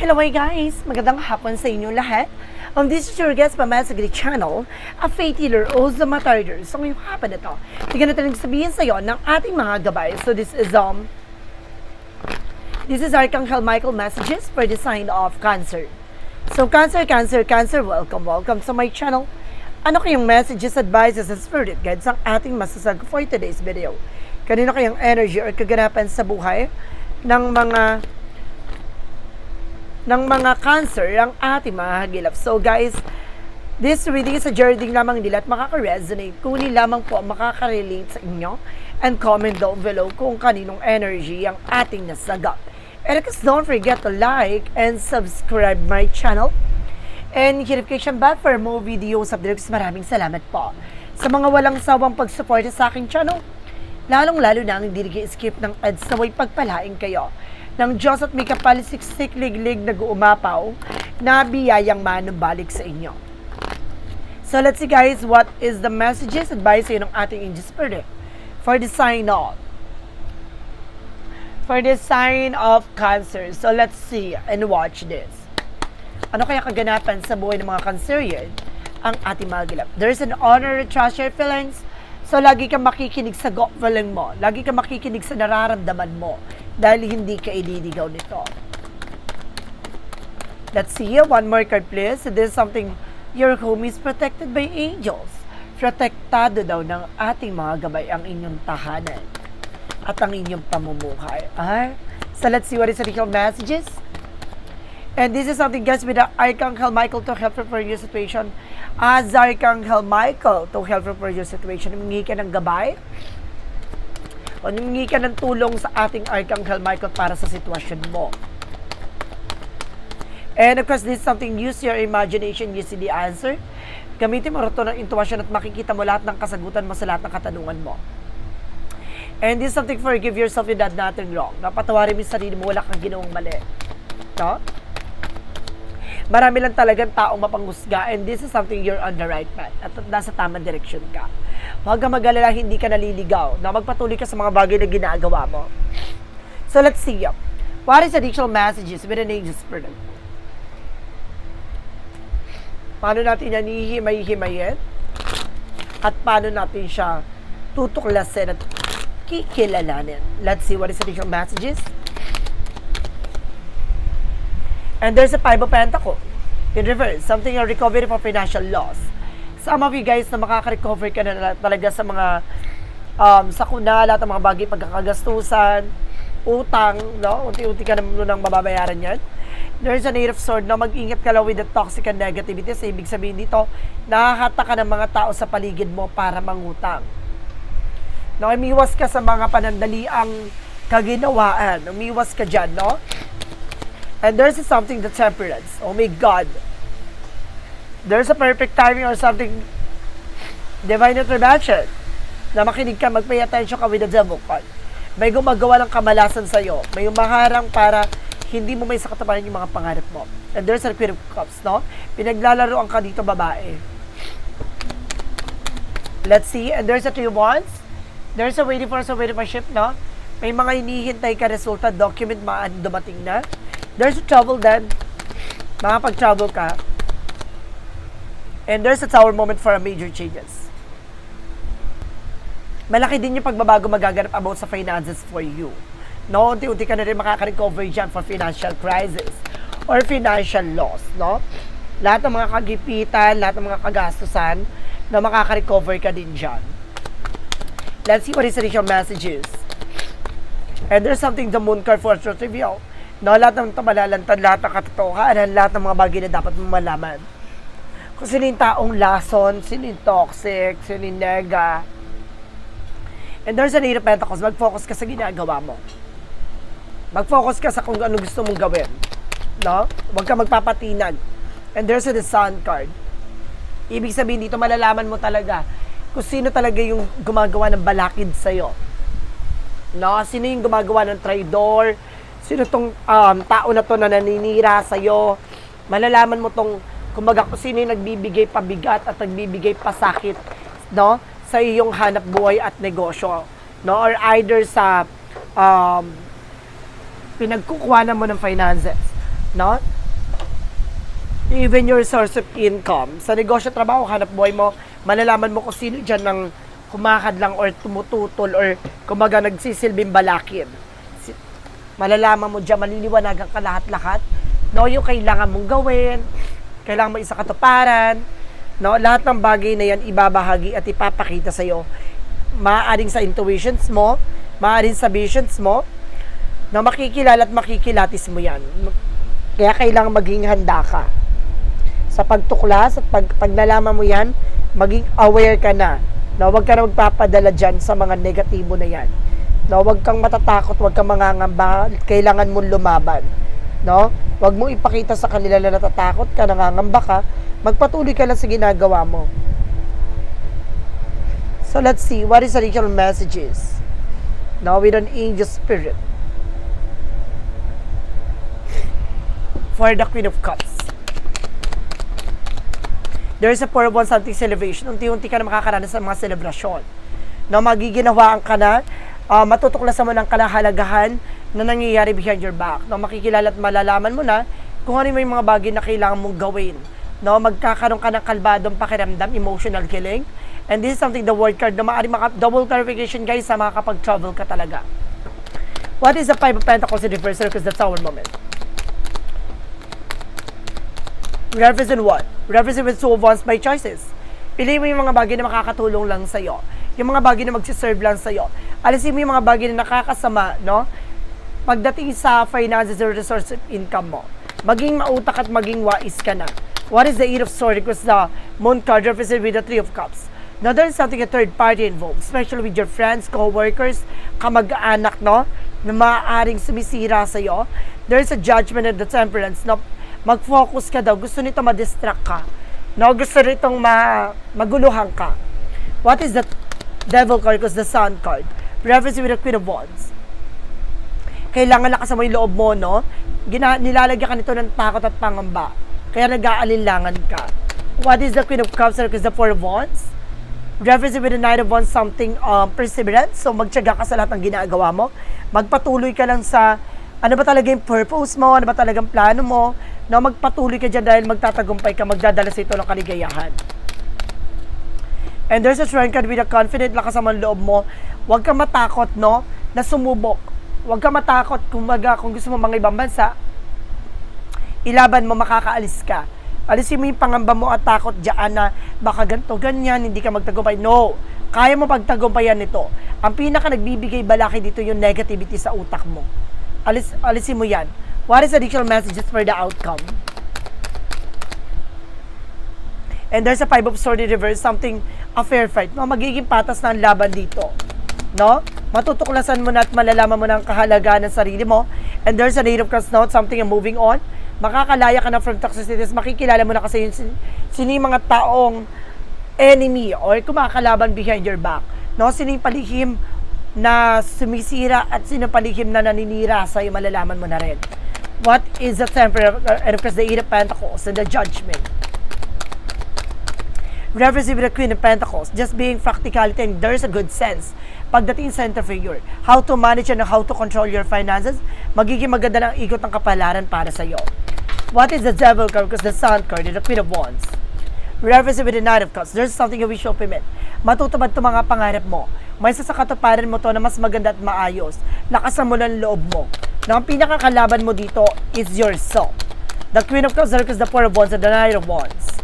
Hello hi guys! Magandang hapon sa inyo lahat. Um, this is your guest pa sa Grid Channel, a faith healer o the matarder. So ngayong hapon na to, tignan natin sabihin sa iyo ng ating mga gabay. So this is um This is Archangel Michael messages for the sign of Cancer. So Cancer, Cancer, Cancer, welcome, welcome sa my channel. Ano kayong messages, advices, and spirit guides ang ating masasag for today's video? Kanino kayang energy or kaganapan sa buhay ng mga ng mga cancer ang ating mga hagilap. So guys, this reading is a journey lamang nila at makaka-resonate. Kunin lamang po ang makaka-relate sa inyo and comment down below kung kaninong energy ang ating nasagap. And guys, don't forget to like and subscribe my channel and notification bell for more videos of Dirks. Maraming salamat po sa mga walang sawang pagsuporta sa aking channel. Lalong-lalo na ang hindi skip ng ads na way pagpalain kayo ng Diyos at may kapalisiksik liglig na guumapaw na biyayang manumbalik sa inyo. So let's see guys, what is the messages advice sa ng ating angel spirit for the sign of for the sign of cancer. So let's see and watch this. Ano kaya kaganapan sa buhay ng mga Cancerian ang ating mga? There's an honor, trust your feelings. So, lagi kang makikinig sa gut feeling mo. Lagi kang makikinig sa nararamdaman mo dahil hindi ka ililigaw nito. Let's see. One more card, please. This is something, your home is protected by angels. Protektado daw ng ating mga gabay ang inyong tahanan at ang inyong pamumuhay. Ah? So, let's see what is the real messages. And this is something guys with Archangel Michael to help prepare your situation. As Archangel Michael to help prepare your situation. Humingi ka ng gabay. O humingi ka ng tulong sa ating Archangel Michael para sa sitwasyon mo. And of course, this is something, use your imagination, you see the answer. Gamitin mo ito ng intuition at makikita mo lahat ng kasagutan mo sa lahat ng katanungan mo. And this is something, forgive yourself you did nothing wrong. Napatawarin mo yung sarili mo, wala kang ginawang mali. No? marami lang talagang taong mapanghusga and this is something you're on the right path at nasa tamang direction ka. Huwag kang mag-alala, hindi ka naliligaw na magpatuloy ka sa mga bagay na ginagawa mo. So let's see. What is additional messages with an angel spirit? Paano natin yan hihimay-himayin? At paano natin siya tutuklasin at kikilalanin? Let's see what is additional messages. And there's a five of pentacles in reverse, something a recovery for financial loss. Some of you guys na makaka-recover ka na talaga sa mga um, sakuna, lahat ng mga bagay pagkakagastusan, utang, no? Unti-unti ka naman nang mababayaran yan. There's a native sword na mag-ingat ka lang with the toxic and negativity. So, ibig sabihin dito, nakahata ka ng mga tao sa paligid mo para mangutang. No, umiwas ka sa mga panandaliang kaginawaan. Umiwas ka dyan, no? And there's something the temperance. Oh my God. There's a perfect timing or something divine intervention na makinig ka, mag-pay attention ka with the card. May gumagawa ng kamalasan sa iyo. May umaharang para hindi mo may sakatapanan yung mga pangarap mo. And there's a Queen of Cups, no? Pinaglalaroan ka dito, babae. Let's see. And there's a Two of Wands. There's a waiting for, a waiting for ship, no? May mga hinihintay ka resulta, document, maan dumating na. There's a trouble then. Makapag-travel ka. And there's a tower moment for major changes. Malaki din yung pagbabago magaganap about sa finances for you. No, unti-unti ka na rin makaka-recover dyan for financial crisis or financial loss, no? Lahat ng mga kagipitan, lahat ng mga kagastusan na makaka-recover ka din dyan. Let's see what is initial messages. And there's something the moon card for reveal. No, lahat ng ito malalantad, lahat ng katotohanan, lahat ng mga bagay na dapat mo malaman. Kung sino yung taong lason, sino yung toxic, sino yung nega. And there's an eight pentacles, mag-focus ka sa ginagawa mo. Mag-focus ka sa kung ano gusto mong gawin. No? Huwag ka magpapatinag. And there's a the sun card. Ibig sabihin dito, malalaman mo talaga kung sino talaga yung gumagawa ng balakid sa'yo. No? Sino yung gumagawa ng traidor, sino tong um, tao na to na naninira sa iyo malalaman mo tong kumbaga kung sino yung nagbibigay pabigat at nagbibigay pasakit no sa iyong hanap buhay at negosyo no or either sa um, pinagkukuha mo ng finances no? Even your source of income. Sa negosyo, trabaho, hanap buhay mo, malalaman mo kung sino dyan ng kumakadlang or tumututol or kumaga nagsisilbing balakin. Malalaman mo dyan, maliliwanagan ka lahat-lahat. No, yung kailangan mong gawin, kailangan mo isa katuparan, no, lahat ng bagay na yan ibabahagi at ipapakita sa iyo. Maaaring sa intuitions mo, maaaring sa visions mo, na makikilala at makikilatis mo yan. Kaya kailangan maging handa ka. Sa pagtuklas at pag, paglalaman mo yan, maging aware ka na. Na huwag ka na magpapadala dyan sa mga negatibo na yan. No, huwag kang matatakot, huwag kang mangangamba, kailangan mong lumaban. No? Huwag mong ipakita sa kanila na natatakot ka, nangangamba ka, magpatuloy ka lang sa ginagawa mo. So let's see, what is the original messages? Now with an angel spirit. For the Queen of Cups. There is a pour one something celebration. Unti-unti ka na makakaranas sa mga selebrasyon. No, magiginawaan ka na, uh, matutuklasan mo ng kalahalagahan na nangyayari behind your back. No, makikilala at malalaman mo na kung ano yung mga bagay na kailangan mong gawin. No, magkakaroon ka ng kalbadong pakiramdam, emotional killing. And this is something the word card na maaari maka double clarification guys sa mga kapag travel ka talaga. What is the Five of Pentacles in reverse? Because that's our moment. Represent what? Represent with two of wands by choices. Piliin mo yung mga bagay na makakatulong lang sa'yo. Yung mga bagay na magsiserve lang sa'yo. Alisin mo yung mga bagay na nakakasama, no? Pagdating sa finances or resource of income mo, maging mautak at maging wais ka na. What is the Eight of Swords? Because the Moon card represents with the Three of Cups. Now, there is something a third party involved, especially with your friends, co-workers, kamag-anak, no? Na maaaring sumisira sa'yo. There is a judgment and the temperance, no? Mag-focus ka daw. Gusto nito ma-distract ka. No? Gusto nitong ma maguluhan ka. What is the devil card? Because the sun card. Reference with the Queen of Wands. Kailangan lakas mo yung loob mo, no? Gina, nilalagyan ka nito ng takot at pangamba. Kaya nag-aalinlangan ka. What is the Queen of Cups? Because the Four of Wands. Reference with the Knight of Wands, something um, perseverance. So, magtyaga ka sa lahat ng ginagawa mo. Magpatuloy ka lang sa ano ba talaga yung purpose mo, ano ba talagang plano mo, no, magpatuloy ka dyan dahil magtatagumpay ka, magdadala sa ito ng kaligayahan. And there's a shrine card with a confident lakas ang loob mo. Huwag kang matakot, no, na sumubok. Huwag kang matakot kung, maga, kung gusto mo mga ibang bansa, ilaban mo, makakaalis ka. Alisin mo yung pangamba mo at takot dyan na baka ganito, ganyan, hindi ka magtagumpay. No, kaya mo pagtagumpayan nito. Ang pinaka nagbibigay balaki dito yung negativity sa utak mo. Alis, alisin mo yan. What is additional messages for the outcome? And there's a five of sword in reverse, something, a fair fight. No, magiging patas na ang laban dito. No? Matutuklasan mo na at malalaman mo na ang kahalagaan ng sarili mo. And there's a native cross note, something you're moving on. Makakalaya ka na from toxicities. Makikilala mo na kasi yung sin- sino yung mga taong enemy or kumakalaban behind your back. No? Sino yung palihim na sumisira at sino palihim na naninira sa'yo, malalaman mo na rin. What is the temper and of course the Eight of Pentacles and the Judgment? Reference with the Queen of Pentacles, just being practicality and there's a good sense. Pagdating sa figure, how to manage and how to control your finances, magiging maganda ng ikot ng kapalaran para sa iyo. What is the Devil card? Because the Sun card and the Queen of Wands. Reference with the Knight of Cups, there's something you wish to implement. Matutupad to mga pangarap mo. May sasakatuparan mo to na mas maganda at maayos. Ng loob mo. Na ang pinakakalaban mo dito is yourself. The Queen of Cups, the Four of Wands and the Knight of Wands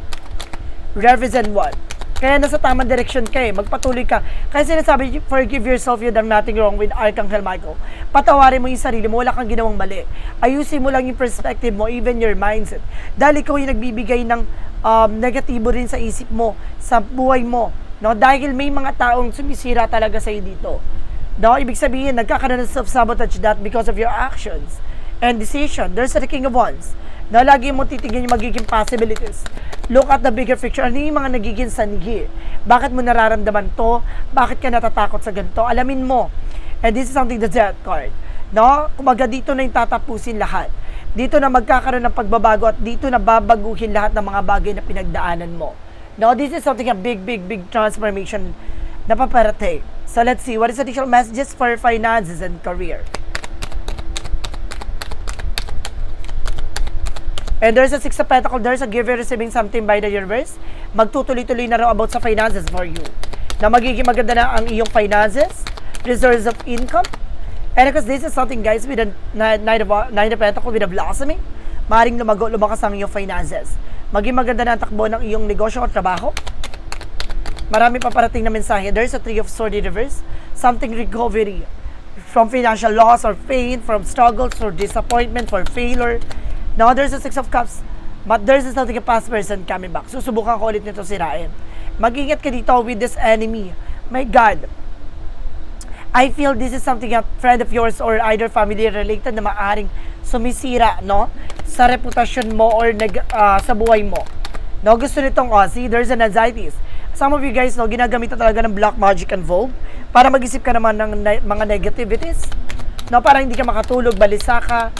represent what? Kaya nasa tamang direction ka eh. Magpatuloy ka. Kaya sinasabi, forgive yourself, you done nothing wrong with Archangel Michael. Patawarin mo yung sarili mo, wala kang ginawang mali. Ayusin mo lang yung perspective mo, even your mindset. Dahil ikaw yung nagbibigay ng um, negatibo rin sa isip mo, sa buhay mo. No? Dahil may mga taong sumisira talaga sa'yo dito. No? Ibig sabihin, nagkakaroon ng self-sabotage that because of your actions and decision. There's the King of Wands na lagi mo titignan yung magiging possibilities. Look at the bigger picture. Ano yung mga nagiging sanhi? Bakit mo nararamdaman to? Bakit ka natatakot sa ganito? Alamin mo. And this is something the death card. No? Kumaga dito na yung tatapusin lahat. Dito na magkakaroon ng pagbabago at dito na babaguhin lahat ng mga bagay na pinagdaanan mo. No, this is something a big, big, big transformation na paparating. So let's see, what is additional messages for finances and career? And there's a Six of Pentacles, there's a giver receiving something by the universe. Magtutuloy-tuloy na raw about sa finances for you. Na magiging maganda na ang iyong finances, reserves of income. And because this is something guys with a Nine of, nine of Pentacles with a blossoming, maring lumago, lumakas ang iyong finances. Maging maganda na ang takbo ng iyong negosyo o trabaho. Marami pa parating na mensahe. There's a Three of Swords in reverse. Something recovery from financial loss or pain, from struggles or disappointment, for failure. Now, there's a Six of Cups. But there's something a past person coming back. Susubukan ko ulit nito sirain. Mag-ingat ka dito with this enemy. My God. I feel this is something a friend of yours or either family related na maaring sumisira, no? Sa reputasyon mo or nag, ah, sa buhay mo. No, gusto nitong, oh, see, there's an anxieties. Some of you guys, no, ginagamit na talaga ng black magic and vogue para mag-isip ka naman ng ne- mga negativities. No, para hindi ka makatulog, balisa ka.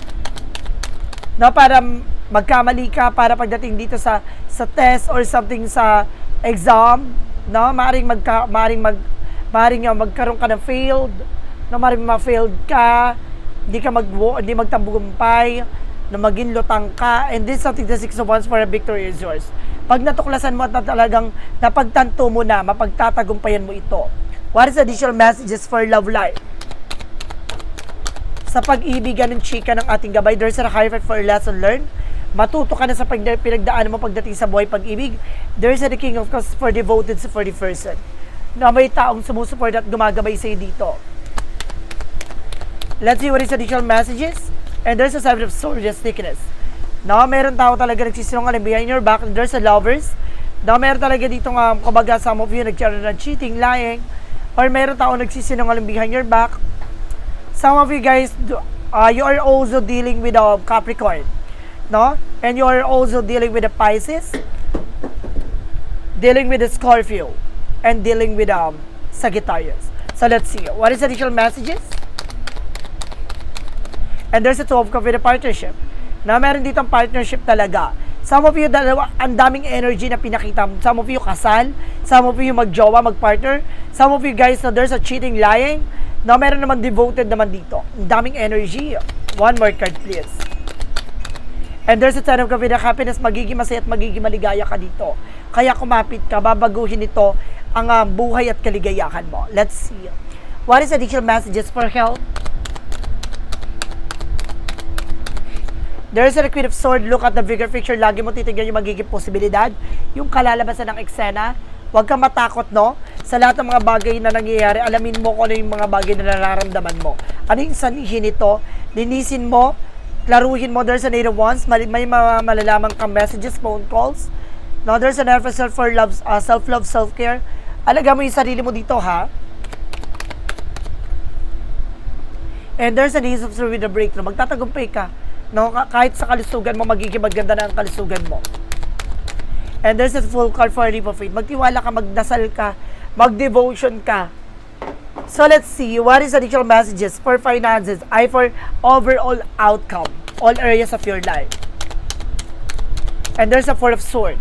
No, para magkamali ka, para pagdating dito sa sa test or something sa exam, no, maring magka, maring mag maring uh, magkaroon ka ng failed, no, maring ma-failed ka, hindi ka mag hindi magtambugumpay, na maging lutang ka, and this is something the six of wands for a victory is yours. Pag natuklasan mo at na talagang napagtanto mo na, mapagtatagumpayan mo ito. What is additional messages for love life? Sa pag-ibigan ng chika ng ating gabay, there's a high for a lesson learned. Matuto ka na sa pag pinagdaanan mo pagdating sa buhay pag-ibig. There's a the king of cups for devoted for the person. Na may taong sumusuport at gumagabay sa'yo dito. Let's see what is additional messages. And there's a seven of swords, thickness. Na meron tao talaga nagsisinungaling behind your back. There's a lovers. Na meron talaga dito nga, kumbaga, some of you nagkaroon ng cheating, lying. Or meron tao nagsisinungaling behind your back. Some of you guys, uh, you are also dealing with a Capricorn. No? And you are also dealing with a Pisces. Dealing with a Scorpio. And dealing with um, Sagittarius. So let's see. What is additional messages? And there's a 12 cup with a partnership. Na meron dito ang partnership talaga. Some of you, dalawa, ang daming energy na pinakita. Some of you kasal. Some of you magjowa, magpartner. Some of you guys, na there's a cheating, lying. Na meron naman devoted naman dito. Ang daming energy. One more card, please. And there's a ten of cup with a happiness. Magiging masaya at magiging maligaya ka dito. Kaya kumapit ka, babaguhin ito ang ah, buhay at kaligayahan mo. Let's see. What is additional messages for health? There's a Queen of Sword. Look at the bigger picture. Lagi mo titignan yung magiging posibilidad. Yung kalalabasan ng eksena. Huwag kang matakot, no? Sa lahat ng mga bagay na nangyayari, alamin mo kung ano yung mga bagay na nararamdaman mo. Ano yung sanhin nito? Linisin mo, klaruhin mo. There's a native ones. May, may malalaman kang messages, phone calls. No, there's an emphasis for love, uh, self-love, self-care. Alaga mo yung sarili mo dito, ha? And there's an ease of with a breakthrough. Magtatagumpay ka. No, Ka- kahit sa kalusugan mo, magiging maganda na ang kalusugan mo. And there's a full card for a leap of faith. Magtiwala ka, magdasal ka, mag-devotion ka. So let's see, what is additional messages for finances? I for overall outcome, all areas of your life. And there's a four of sword.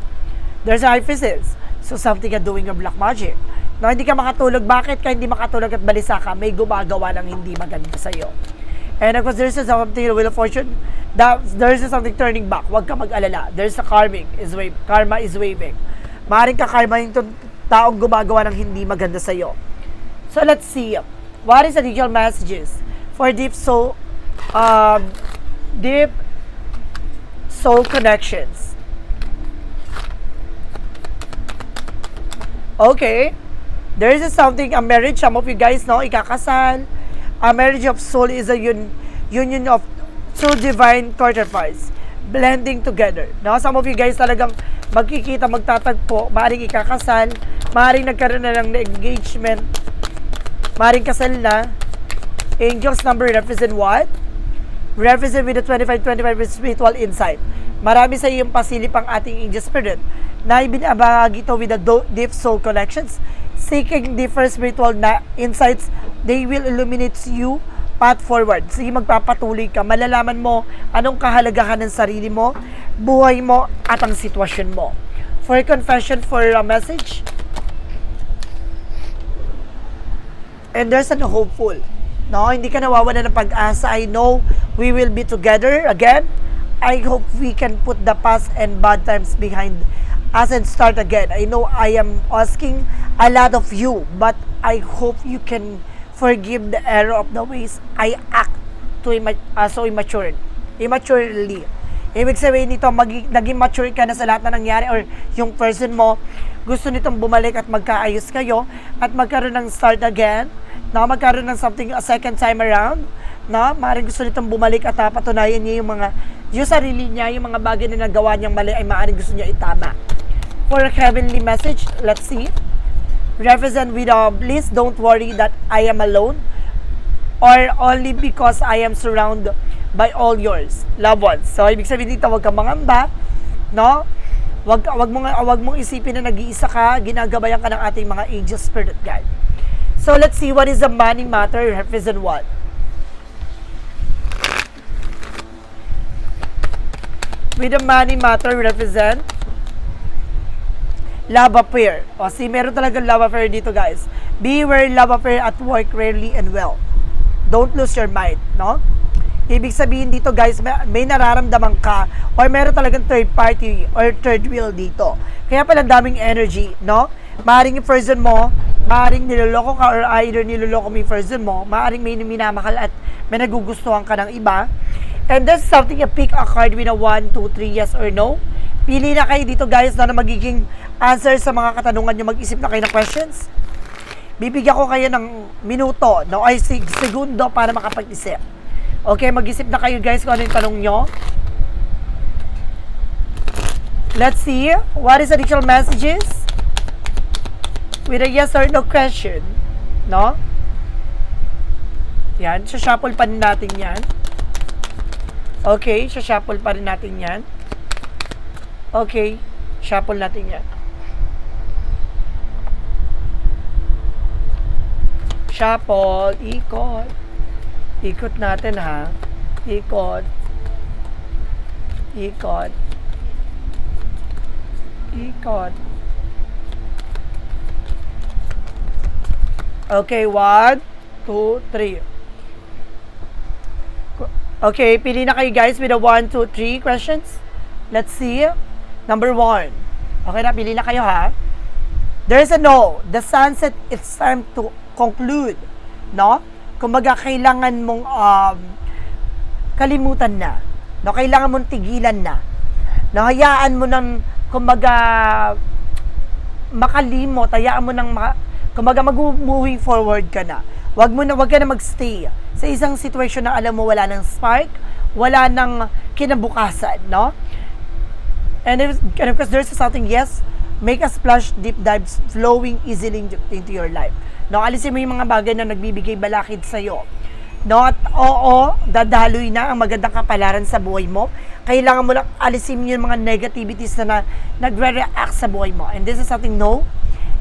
There's a high physics. So something ka doing your black magic. No, hindi ka makatulog. Bakit ka hindi makatulog at balisa ka? May gumagawa ng hindi maganda sa'yo. And of course, there's a something, wheel of fortune, that there's a something turning back. Huwag ka mag-alala. There's a karmic is wave, karma is waving. Maaaring ka karma yung taong gumagawa ng hindi maganda sa'yo. So let's see. What is the additional messages for deep soul, um, deep soul connections? Okay. There is something, a marriage, some of you guys know, ikakasal. A marriage of soul is a un, union of two divine counterparts blending together. No? Some of you guys talagang magkikita, magtatagpo, maaaring ikakasal, maaaring nagkaroon na ng engagement, maaaring kasal na. Angels number represent what? Represent with the 25-25 with spiritual insight. Marami sa iyong pasilip ang ating angel spirit na ibinabahagi ito with the deep soul connections. Seeking different spiritual na insights, they will illuminate you path forward. Sige, magpapatuloy ka. Malalaman mo anong kahalagahan ng sarili mo, buhay mo, at ang sitwasyon mo. For confession, for a message, and there's an hopeful. No, hindi ka nawawala ng pag-asa. I know we will be together again. I hope we can put the past and bad times behind us and start again. I know I am asking a lot of you, but I hope you can forgive the error of the ways I act to imma- uh, so immature. Immaturely. Ibig sabihin nito, magi- naging mature ka na sa lahat na nangyari or yung person mo gusto nitong bumalik at magkaayos kayo at magkaroon ng start again, na magkaroon ng something a second time around, na maaaring gusto nitong bumalik at uh, patunayan niya yung mga yung sarili niya, yung mga bagay na nagawa niyang mali ay maaaring gusto niya itama. For a heavenly message, let's see. Represent with uh, please don't worry that I am alone or only because I am surrounded by all yours loved ones. So, ibig sabihin dito, huwag kang mangamba, no? Wag, wag mong, wag mong isipin na nag-iisa ka, ginagabayan ka ng ating mga angel spirit guide. So, let's see what is the money matter represent what? With the money matter represent love affair. O, see, meron talagang love affair dito, guys. Beware love affair at work rarely and well. Don't lose your mind, no? Ibig sabihin dito, guys, may, may nararamdaman ka or meron talagang third party or third wheel dito. Kaya pala daming energy, no? Maaring yung person mo, maaring niloloko ka or either niloloko mo yung person mo, maaring may minamahal at may nagugustuhan ka ng iba. And that's something you pick a card with a 1, 2, 3, yes or no. Pili na kayo dito guys na, na magiging answer sa mga katanungan nyo. Mag-isip na kayo ng questions. Bibigyan ko kayo ng minuto, no? Ay, sig- segundo para makapag-isip. Okay, mag-isip na kayo guys kung ano yung tanong nyo. Let's see. What is additional messages? With a yes or no question. No? Yan. Shuffle pa rin natin yan. Okay. Shuffle pa rin natin yan. Okay. Shuffle natin yan. Shuffle. Ikot. Ikot natin ha. Ikot. Ikot. Ikot. Okay, one, two, three. Okay, pili na kayo guys with a one, two, three questions. Let's see. Number one. Okay na, pili na kayo ha. There's a no. The sunset, it's time to conclude. No? Kumbaga, kailangan mong um, kalimutan na. No? Kailangan mong tigilan na. No? Hayaan mo ng, kumbaga, makalimot, hayaan mo ng, maka, kumbaga, mag-moving forward ka na. Wag mo na, wag ka na magstay sa isang sitwasyon na alam mo wala ng spark, wala ng kinabukasan, no? And if, and of course, there's something, yes, make a splash, deep dives flowing easily into- your life. No, alisin mo yung mga bagay na nagbibigay balakid sa'yo. No, at oo, dadaloy na ang magandang kapalaran sa buhay mo. Kailangan mo lang alisin yung mga negativities na, na nagre-react sa buhay mo. And this is something, no,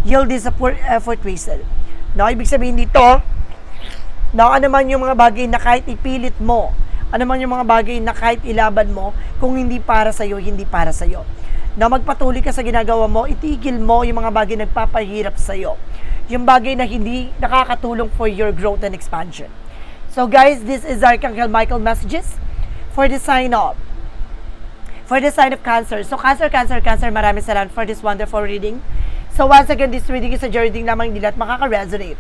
you'll disappoint effort wasted. No, ibig sabihin dito, no, ano man yung mga bagay na kahit ipilit mo, ano man yung mga bagay na kahit ilaban mo, kung hindi para sa'yo, hindi para sa'yo. Na magpatuloy ka sa ginagawa mo, itigil mo yung mga bagay na nagpapahirap sa'yo. Yung bagay na hindi nakakatulong for your growth and expansion. So guys, this is Archangel Michael messages for the sign of for the sign of Cancer. So Cancer, Cancer, Cancer, maraming salamat for this wonderful reading. So once again, this reading is a reading lamang hindi lahat makaka-resonate.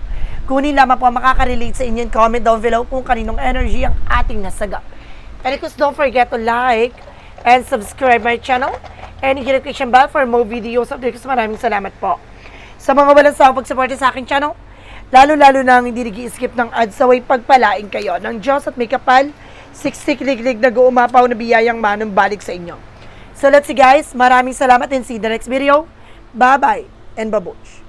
Kunin lamang po ang makaka-relate sa inyo comment down below kung kaninong energy ang ating nasagap. And of course, don't forget to like and subscribe my channel and hit notification bell for more videos of this. Maraming salamat po. Sa mga walang sawang pagsuporte sa aking channel, lalo-lalo na ang hindi nag-skip ng ads away pagpalain kayo ng Diyos at may kapal, siksik-liglig na guumapaw na biyayang manong balik sa inyo. So let's see guys, maraming salamat and see you in the next video. Bye-bye and babush.